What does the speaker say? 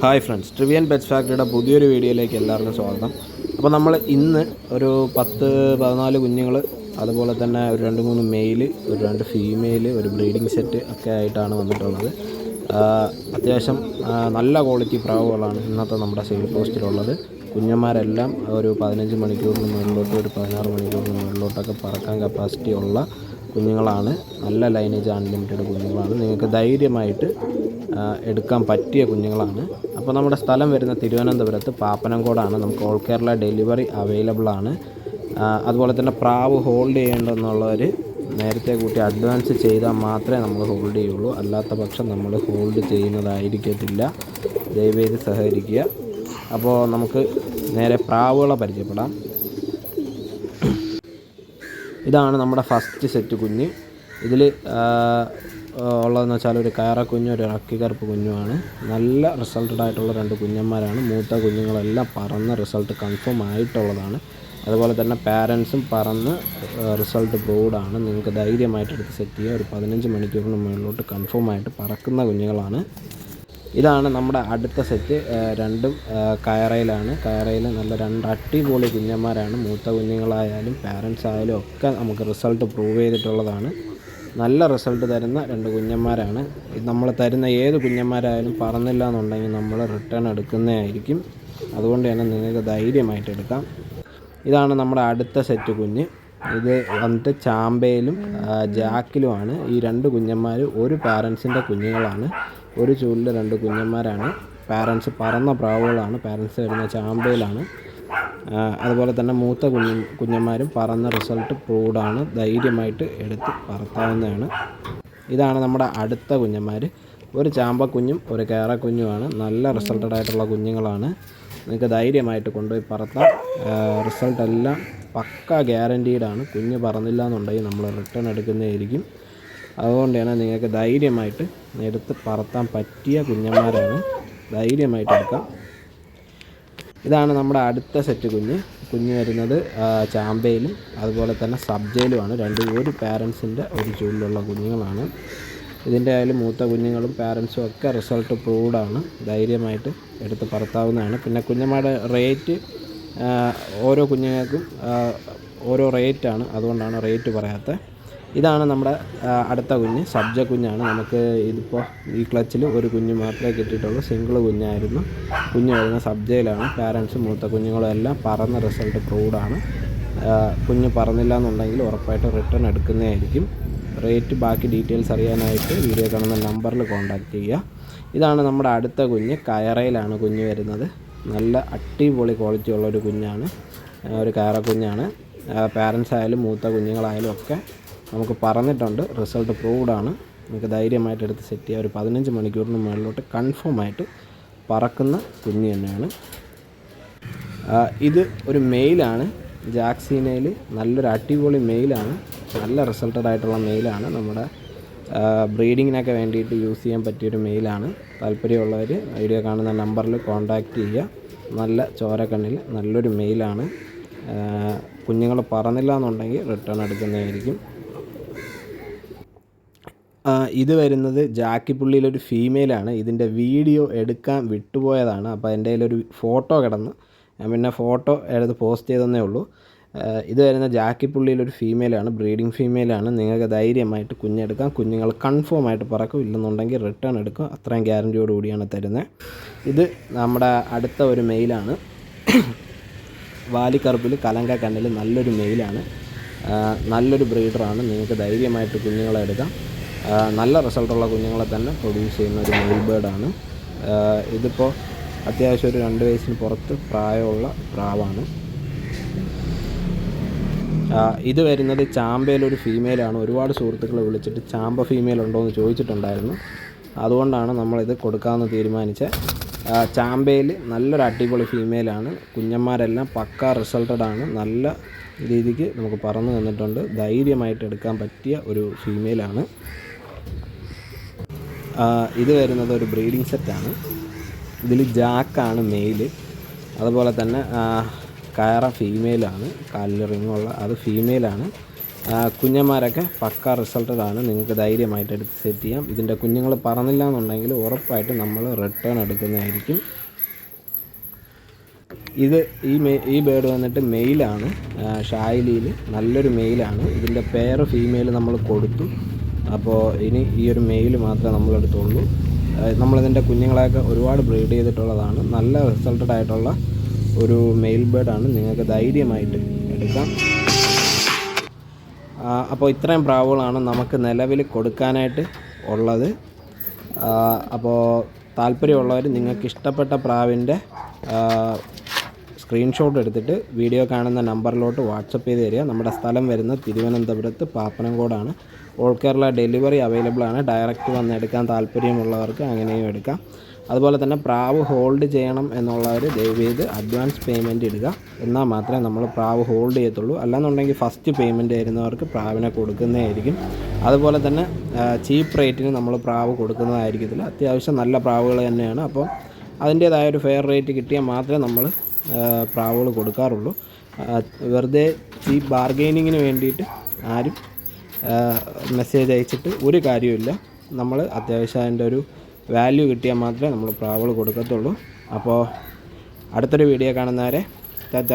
Hi friends ട്രിവിയൻ pets ഫാക്ടറിയുടെ പുതിയൊരു വീഡിയോയിലേക്ക് എല്ലാവർക്കും സ്വാഗതം. അപ്പോൾ നമ്മൾ ഇന്ന് ഒരു പത്ത് പതിനാല് കുഞ്ഞുങ്ങൾ അതുപോലെ തന്നെ ഒരു രണ്ട് മൂന്ന് മെയിൽ ഒരു രണ്ട് ഫീമെയിൽ ഒരു ബ്രീഡിംഗ് സെറ്റ് ഒക്കെ ആയിട്ടാണ് വന്നിട്ടുള്ളത്. അത്യാവശ്യം നല്ല ക്വാളിറ്റി പ്രാവുകളാണ് ഇന്നത്തെ നമ്മുടെ സെയിൽ പോസ്റ്റിലുള്ളത് കുഞ്ഞന്മാരെല്ലാം ഒരു പതിനഞ്ച് മണിക്കൂറിന് മുകളിലോട്ട് ഒരു പതിനാറ് മണിക്കൂറിന് മുകളിലോട്ടൊക്കെ പറക്കാൻ കപ്പാസിറ്റി ഉള്ള കുഞ്ഞുങ്ങളാണ്. നല്ല ലൈനേജ് അൺലിമിറ്റഡ് കുഞ്ഞുങ്ങളാണ്. നിങ്ങൾക്ക് ധൈര്യമായിട്ട് എടുക്കാൻ പറ്റിയ കുഞ്ഞുങ്ങളാണ്. അപ്പോൾ നമ്മുടെ സ്ഥലം വരുന്ന തിരുവനന്തപുരത്ത് പാപ്പനംകോടാണ്. നമുക്ക് ഓൾ കേരള ഡെലിവറി അവൈലബിൾ ആണ്. അതുപോലെ തന്നെ പ്രാവ് ഹോൾഡ് ചെയ്യേണ്ടെന്നുള്ളവർ നേരത്തെ കൂട്ടി അഡ്വാൻസ് ചെയ്താൽ മാത്രമേ നമ്മൾ ഹോൾഡ് ചെയ്യുള്ളൂ. അല്ലാത്ത പക്ഷം നമ്മൾ ഹോൾഡ് ചെയ്യുന്നതായിരിക്കത്തില്ല. ദയവേത് സഹകരിക്കുക. അപ്പോൾ നമുക്ക് നേരെ പ്രാവുകളെ പരിചയപ്പെടാം. ഇതാണ് നമ്മുടെ ഫസ്റ്റ് സെറ്റ് കുഞ്ഞ്. ഇതിൽ ഉള്ളതെന്ന് വെച്ചാൽ ഒരു കയറ കുഞ്ഞും ഒരു ഇറക്കി കറുപ്പ് കുഞ്ഞുമാണ്. നല്ല റിസൾട്ടഡ് ആയിട്ടുള്ള രണ്ട് കുഞ്ഞന്മാരാണ്. മൂത്ത കുഞ്ഞുങ്ങളെല്ലാം പറന്ന് റിസൾട്ട് കൺഫേം ആയിട്ടുള്ളതാണ്. അതുപോലെ തന്നെ പാരൻസും പറന്ന് റിസൾട്ട് ബ്രോഡാണ് നിങ്ങൾക്ക് ധൈര്യമായിട്ട് എടുത്ത് സെറ്റ് ചെയ്യുക. ഒരു പതിനഞ്ച് മണിക്കൂറിന് മുകളിലോട്ട് കൺഫേം ആയിട്ട് പറക്കുന്ന കുഞ്ഞുങ്ങളാണ്. ഇതാണ് നമ്മുടെ അടുത്ത സെറ്റ് രണ്ടും കയറയിലാണ്. കയറയിൽ നല്ല രണ്ട് അടിപൊളി കുഞ്ഞന്മാരാണ്. മൂത്ത കുഞ്ഞുങ്ങളായാലും പാരൻസ് ആയാലും ഒക്കെ നമുക്ക് റിസൾട്ട് പ്രൂവ് ചെയ്തിട്ടുള്ളതാണ്. നല്ല റിസൾട്ട് തരുന്ന രണ്ട് കുഞ്ഞന്മാരാണ്. നമ്മൾ തരുന്ന ഏത് കുഞ്ഞന്മാരായാലും പറന്നില്ല എന്നുണ്ടെങ്കിൽ നമ്മൾ റിട്ടേൺ എടുക്കുന്നതായിരിക്കും അതുകൊണ്ട് തന്നെ നിങ്ങൾക്ക് ധൈര്യമായിട്ട് എടുക്കാം. ഇതാണ് നമ്മുടെ അടുത്ത സെറ്റ് കുഞ്ഞ്. ഇത് വന്നിട്ട് ചാമ്പയിലും ജാക്കിലുമാണ്. ഈ രണ്ട് കുഞ്ഞന്മാർ ഒരു പാരൻസിന്റെ കുഞ്ഞുങ്ങളാണ്. ഒരു ചൂലിൽ രണ്ട് കുഞ്ഞന്മാരാണ്. പാരൻസ് പറന്ന പ്രാവുകളാണ്. പാരൻസ് വരുന്ന ചാമ്പയിലാണ്. അതുപോലെ തന്നെ മൂത്ത കുഞ്ഞു കുഞ്ഞന്മാരും പറന്ന റിസൾട്ട് പ്രൂഡാണ് ധൈര്യമായിട്ട് എടുത്ത് പറത്താവുന്നതാണ്. ഇതാണ് നമ്മുടെ അടുത്ത കുഞ്ഞന്മാർ ഒരു ചാമ്പക്കുഞ്ഞും ഒരു കേറക്കുഞ്ഞുമാണ് നല്ല റിസൾട്ടഡ് ആയിട്ടുള്ള കുഞ്ഞുങ്ങളാണ്. നിങ്ങൾക്ക് ധൈര്യമായിട്ട് കൊണ്ടുപോയി പറത്താം. റിസൾട്ട് എല്ലാം പക്ക ഗ്യാരന്റീഡാണ് കുഞ്ഞ് പറന്നില്ല എന്നുണ്ടെങ്കിൽ നമ്മൾ റിട്ടേൺ എടുക്കുന്നതായിരിക്കും അതുകൊണ്ടാണ് നിങ്ങൾക്ക് ധൈര്യമായിട്ട് എടുത്ത് പറത്താൻ പറ്റിയ കുഞ്ഞന്മാരാണ്. ധൈര്യമായിട്ട് എടുക്കാം. ഇതാണ് നമ്മുടെ അടുത്ത സെറ്റ് കുഞ്ഞ്. കുഞ്ഞ് വരുന്നത് ചാമ്പയിലും അതുപോലെ തന്നെ സബ്ജയിലുമാണ്. രണ്ട് ഒരു പാരൻസിന്റെ ഒരു ചൂടിലുള്ള കുഞ്ഞുങ്ങളാണ്. ഇതിന്റെ ആയാലും മൂത്ത കുഞ്ഞുങ്ങളും പാരൻസും ഒക്കെ റിസൾട്ട് പ്രൂവ്ഡാണ് ധൈര്യമായിട്ട് എടുത്ത് പറത്താവുന്നതാണ്. പിന്നെ കുഞ്ഞമ്മയുടെ റേറ്റ് ഓരോ കുഞ്ഞുങ്ങൾക്കും ഓരോ റേറ്റാണ് അതുകൊണ്ടാണ് റേറ്റ് പറയാത്തത്. ഇതാണ് നമ്മുടെ അടുത്ത കുഞ്ഞ് സബ്ജ കുഞ്ഞാണ്. നമുക്ക് ഇതിപ്പോൾ ഈ ക്ലച്ചിൽ ഒരു കുഞ്ഞ് മാത്രമേ കിട്ടിയിട്ടുള്ളൂ. സിംഗിൾ കുഞ്ഞായിരുന്നു. കുഞ്ഞ് വരുന്ന സബ്ജയിലാണ്. പാരൻസും മൂത്ത കുഞ്ഞുങ്ങളും എല്ലാം പറന്ന റിസൾട്ട് പ്രൂവ്ഡാണ് കുഞ്ഞ് പറന്നില്ല എന്നുണ്ടെങ്കിൽ ഉറപ്പായിട്ട് റിട്ടേൺ എടുക്കുന്നതായിരിക്കും റേറ്റ് ബാക്കി ഡീറ്റെയിൽസ് അറിയാനായിട്ട് വീഡിയോ കാണുന്ന നമ്പറിൽ കോൺടാക്റ്റ് ചെയ്യുക. ഇതാണ് നമ്മുടെ അടുത്ത കുഞ്ഞ്. കയറയിലാണ് കുഞ്ഞ് വരുന്നത്. നല്ല അടിപൊളി ക്വാളിറ്റി ഉള്ള ഒരു കുഞ്ഞാണ്. ഒരു കയറ കുഞ്ഞാണ് പാരൻസ് ആയാലും മൂത്ത കുഞ്ഞുങ്ങളായാലും ഒക്കെ നമുക്ക് പറഞ്ഞിട്ടുണ്ട്. റിസൾട്ട് പ്രൂവ്ഡ് ആണ് നമുക്ക് ധൈര്യമായിട്ട് എടുത്ത് സെറ്റ് ചെയ്യുക ഒരു പതിനഞ്ച് മണിക്കൂറിന് മുകളിലോട്ട് കൺഫേം ആയിട്ട് പറക്കുന്ന കുഞ്ഞ് തന്നെയാണ്. ഇത് ഒരു മെയിലാണ് ജാക്സീനയിൽ നല്ലൊരു അടിപൊളി മെയിലാണ് നല്ല റിസൾട്ടഡ് ആയിട്ടുള്ള മെയിലാണ് നമ്മുടെ ബ്രീഡിങ്ങിനൊക്കെ വേണ്ടിയിട്ട് യൂസ് ചെയ്യാൻ പറ്റിയൊരു മെയിലാണ് താല്പര്യമുള്ളവർ വീഡിയോ കാണുന്ന നമ്പറിൽ കോൺടാക്റ്റ് ചെയ്യുക. നല്ല ചോരക്കണ്ണിൽ നല്ലൊരു മെയിലാണ് കുഞ്ഞുങ്ങൾ പറന്നില്ല എന്നുണ്ടെങ്കിൽ റിട്ടേൺ എടുക്കുന്നതായിരിക്കും. ഇത് വരുന്നത് ജാക്കി പുള്ളിയിലൊരു ഫീമെയിലാണ്. ഇതിന്റെ വീഡിയോ എടുക്കാൻ വിട്ടുപോയതാണ്. അപ്പോൾ എന്റെ കയ്യിലൊരു ഫോട്ടോ കിടന്ന്. ഞാൻ പിന്നെ ഫോട്ടോ എടുത്ത് പോസ്റ്റ് ചെയ്തെന്നേ ഉള്ളൂ. ഇത് വരുന്ന ജാക്കി പുള്ളിയിലൊരു ഫീമെയിലാണ്. ബ്രീഡിംഗ് ഫീമെയിലാണ്. നിങ്ങൾക്ക് ധൈര്യമായിട്ട് കുഞ്ഞെടുക്കാം. കുഞ്ഞുങ്ങൾ കൺഫേം ആയിട്ട് പറക്കും. ഇല്ലെന്നുണ്ടെങ്കിൽ റിട്ടേൺ എടുക്കും. അത്രയും ഗ്യാരന്റിയോട് കൂടിയാണ് തരുന്നത് ഇത് നമ്മുടെ അടുത്ത ഒരു മെയിലാണ്. വാലിക്കറുപ്പിൽ കലങ്ക കണ്ണിൽ നല്ലൊരു മെയിലാണ്. നല്ലൊരു ബ്രീഡറാണ്. നിങ്ങൾക്ക് ധൈര്യമായിട്ട് കുഞ്ഞുങ്ങളെ എടുക്കാം. നല്ല റിസൾട്ടുള്ള കുഞ്ഞുങ്ങളെ തന്നെ പ്രൊഡ്യൂസ് ചെയ്യുന്ന ഒരു മെയിൽ ബേർഡാണ് ഇതിപ്പോൾ അത്യാവശ്യം ഒരു രണ്ട് വയസ്സിന് പുറത്ത് പ്രായമുള്ള പ്രാവാണ്. ഇത് വരുന്നത് ചാമ്പയിലൊരു ഫീമെയിലാണ്. ഒരുപാട് സുഹൃത്തുക്കളെ വിളിച്ചിട്ട് ചാമ്പ ഫീമെയിൽ ഉണ്ടോ എന്ന് ചോദിച്ചിട്ടുണ്ടായിരുന്നു. അതുകൊണ്ടാണ് നമ്മളിത് കൊടുക്കാമെന്ന് തീരുമാനിച്ചത്. ചാമ്പയിൽ നല്ലൊരു അടിപൊളി ഫീമെയിലാണ്. കുഞ്ഞന്മാരെല്ലാം പക്ക റിസൾട്ടഡ് ആണ് നല്ല രീതിക്ക് നമുക്ക് പറന്നു തന്നിട്ടുണ്ട്. ധൈര്യമായിട്ട് എടുക്കാൻ പറ്റിയ ഒരു ഫീമെയിലാണ്. ഇത് വരുന്നത് ഒരു ബ്രീഡിംഗ് സെറ്റാണ് ഇതിൽ ജാക്കാണ് മെയിൽ അതുപോലെ തന്നെ കയറ ഫീമെയിലാണ് കാലിൽ റിങ്ങുള്ള അത് ഫീമെയിലാണ് കുഞ്ഞന്മാരൊക്കെ പക്ക റിസൾട്ടഡ് ആണ്. നിങ്ങൾക്ക് ധൈര്യമായിട്ട് എടുത്ത് സെറ്റ് ചെയ്യാം. ഇതിന്റെ കുഞ്ഞുങ്ങൾ പറന്നില്ല എന്നുണ്ടെങ്കിൽ ഉറപ്പായിട്ട് നമ്മൾ റിട്ടേൺ എടുക്കുന്നതായിരിക്കും. ഇത് ഈ മെ ഈ ബേഡ് വന്നിട്ട് മെയിലാണ് ഷായിലിയിൽ നല്ലൊരു മെയിലാണ് ഇതിന്റെ പേര് ഫീമെയിൽ നമ്മൾ കൊടുത്തു. അപ്പോൾ ഇനി ഈ ഒരു മെയിൽ മാത്രമേ നമ്മളെടുത്തുള്ളൂ. നമ്മളിതിന്റെ കുഞ്ഞുങ്ങളെയൊക്കെ ഒരുപാട് ബ്രീഡ് ചെയ്തിട്ടുള്ളതാണ്. നല്ല റിസൾട്ടഡ് ആയിട്ടുള്ള ഒരു മെയിൽ ബേഡാണ് നിങ്ങൾക്ക് ധൈര്യമായിട്ട് എടുക്കാം. അപ്പോൾ ഇത്രയും പ്രാവുകളാണ് നമുക്ക് നിലവിൽ കൊടുക്കാനായിട്ട് ഉള്ളത്. അപ്പോൾ താല്പര്യമുള്ളവർ നിങ്ങൾക്ക് ഇഷ്ടപ്പെട്ട പ്രാവിന്റെ സ്ക്രീൻഷോട്ട് എടുത്തിട്ട് വീഡിയോ കാണുന്ന നമ്പറിലോട്ട് വാട്സപ്പ് ചെയ്ത് തരിക. നമ്മുടെ സ്ഥലം വരുന്ന തിരുവനന്തപുരത്ത് പാപ്പനംകോടാണ്. ഓൾ കേരള ഡെലിവറി അവൈലബിൾ ആണ്. ഡയറക്റ്റ് വന്ന് എടുക്കാൻ താല്പര്യമുള്ളവർക്ക് അങ്ങനെയും എടുക്കാം. അതുപോലെ തന്നെ പ്രാവ് ഹോൾഡ് ചെയ്യണം എന്നുള്ളവർ ദയവ് ചെയ്ത് അഡ്വാൻസ് പേയ്മെന്റ് ഇടുക. എന്നാൽ മാത്രമേ നമ്മൾ പ്രാവ് ഹോൾഡ് ചെയ്യത്തുള്ളൂ. അല്ലാന്നുണ്ടെങ്കിൽ ഫസ്റ്റ് പേയ്മെന്റ് ആയിരുന്നവർക്ക് പ്രാവിനെ കൊടുക്കുന്നതായിരിക്കും അതുപോലെ തന്നെ ചീപ്പ് റേറ്റിന് നമ്മൾ പ്രാവ് കൊടുക്കുന്നതായിരിക്കത്തില്ല. അത്യാവശ്യം നല്ല പ്രാവുകൾ തന്നെയാണ്. അപ്പോൾ അതിന്റേതായ ഒരു ഫെയർ റേറ്റ് കിട്ടിയാൽ മാത്രമേ നമ്മൾ പ്രാവുകൾ കൊടുക്കാറുള്ളൂ. വെറുതെ ചീപ്പ് ബാർഗെയിനിങ്ങിന് വേണ്ടിയിട്ട് ആരും മെസ്സേജ് അയച്ചിട്ട് ഒരു കാര്യമില്ല നമ്മൾ അത്യാവശ്യം അതിന്റെ ഒരു വാല്യൂ കിട്ടിയാൽ മാത്രമേ നമ്മൾ പ്രാവൾ കൊടുക്കത്തുള്ളൂ. അപ്പോൾ അടുത്തൊരു വീഡിയോ കാണുന്നവരെ ടാറ്റ.